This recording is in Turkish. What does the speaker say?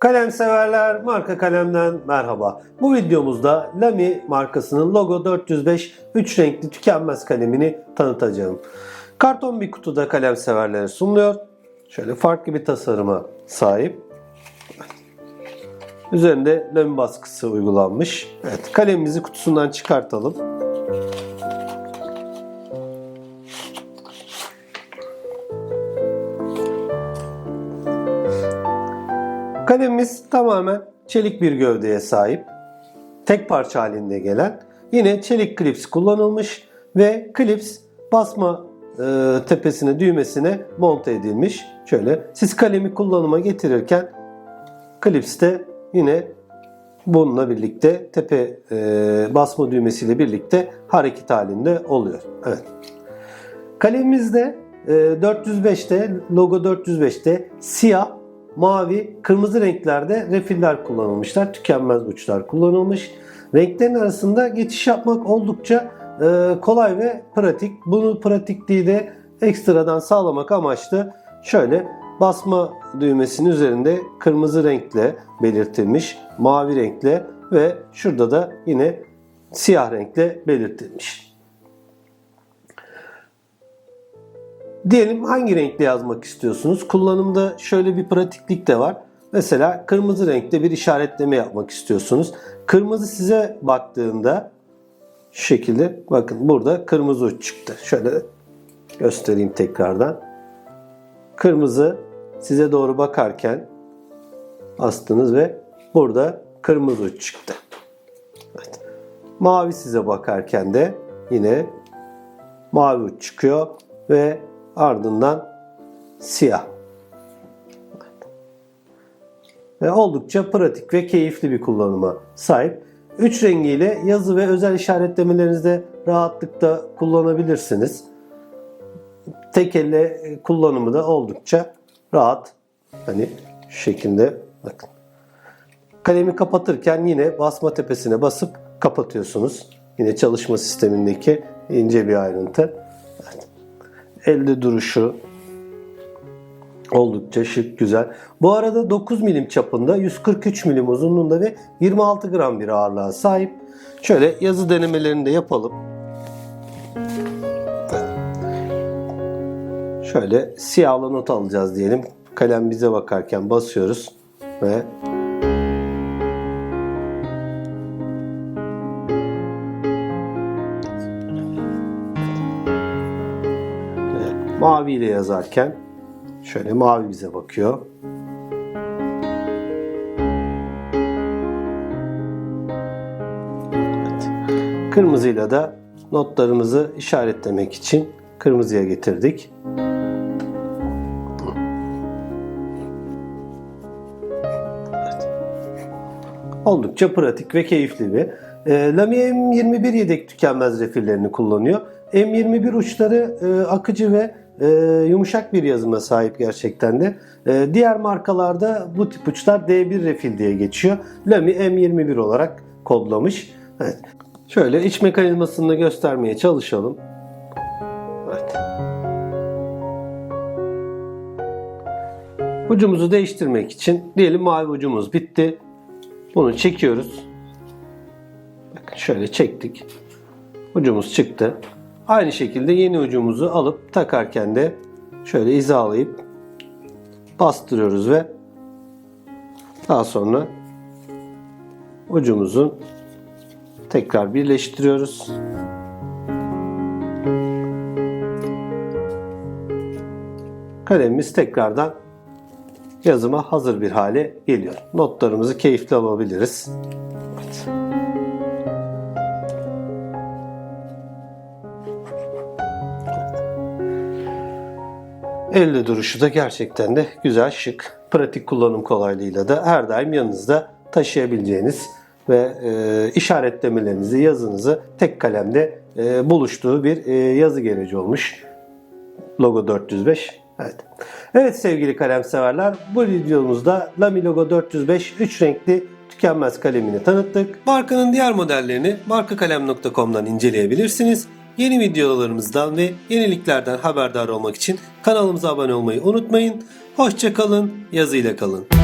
Kalem severler, marka kalemden merhaba. Bu videomuzda Lamy markasının Logo 405 3 renkli tükenmez kalemini tanıtacağım. Karton bir kutuda kalem severlere sunuluyor. Şöyle farklı bir tasarıma sahip. Üzerinde Lamy baskısı uygulanmış. Evet, kalemimizi kutusundan çıkartalım. Kalemimiz tamamen çelik bir gövdeye sahip. Tek parça halinde gelen. Yine çelik klips kullanılmış ve klips basma e, tepesine düğmesine monte edilmiş. Şöyle siz kalemi kullanıma getirirken klips de yine bununla birlikte tepe e, basma düğmesiyle birlikte hareket halinde oluyor. Evet. Kalemimizde e, 405'te logo 405'te siyah, mavi, kırmızı renklerde refiller kullanılmışlar. Tükenmez uçlar kullanılmış. Renklerin arasında geçiş yapmak oldukça e, kolay ve pratik. Bunu pratikliği de ekstradan sağlamak amaçlı şöyle basma düğmesinin üzerinde kırmızı renkle belirtilmiş, mavi renkle ve şurada da yine siyah renkle belirtilmiş. Diyelim hangi renkle yazmak istiyorsunuz? Kullanımda şöyle bir pratiklik de var. Mesela kırmızı renkte bir işaretleme yapmak istiyorsunuz. Kırmızı size baktığında şu şekilde bakın burada kırmızı uç çıktı. Şöyle göstereyim tekrardan. Kırmızı size doğru bakarken bastınız ve burada kırmızı uç çıktı. Evet. Mavi size bakarken de yine mavi uç çıkıyor ve ardından siyah. Ve oldukça pratik ve keyifli bir kullanıma sahip. Üç rengiyle yazı ve özel işaretlemelerinizde rahatlıkla kullanabilirsiniz. Tek elle kullanımı da oldukça rahat. Hani şu şekilde bakın. Kalemi kapatırken yine basma tepesine basıp kapatıyorsunuz. Yine çalışma sistemindeki ince bir ayrıntı. Elde duruşu oldukça şık, güzel. Bu arada 9 milim çapında, 143 milim uzunluğunda ve 26 gram bir ağırlığa sahip. Şöyle yazı denemelerini de yapalım. Şöyle siyahla not alacağız diyelim. Kalem bize bakarken basıyoruz ve mavi ile yazarken şöyle mavi bize bakıyor. Evet. Kırmızıyla da notlarımızı işaretlemek için kırmızıya getirdik. Evet. Oldukça pratik ve keyifli bir. E, Lamy M21 yedek tükenmez refillerini kullanıyor. M21 uçları e, akıcı ve e, yumuşak bir yazıma sahip gerçekten de. E, diğer markalarda bu tip uçlar D1 refil diye geçiyor. Lamy M21 olarak kodlamış. Evet. Şöyle iç mekanizmasını göstermeye çalışalım. Evet. Ucumuzu değiştirmek için diyelim mavi ucumuz bitti. Bunu çekiyoruz. Bakın şöyle çektik. Ucumuz çıktı. Aynı şekilde yeni ucumuzu alıp takarken de şöyle hizalayıp bastırıyoruz ve daha sonra ucumuzu tekrar birleştiriyoruz. Kalemimiz tekrardan yazıma hazır bir hale geliyor. Notlarımızı keyifli alabiliriz. Evet. Elde duruşu da gerçekten de güzel, şık. Pratik kullanım kolaylığıyla da her daim yanınızda taşıyabileceğiniz ve e, işaretlemelerinizi, yazınızı tek kalemde e, buluştuğu bir e, yazı gereci olmuş. Logo 405. Evet. Evet sevgili kalem severler, bu videomuzda Lamy Logo 405 3 renkli tükenmez kalemini tanıttık. Markanın diğer modellerini markakalem.com'dan inceleyebilirsiniz. Yeni videolarımızdan ve yeniliklerden haberdar olmak için kanalımıza abone olmayı unutmayın. Hoşçakalın, yazıyla kalın.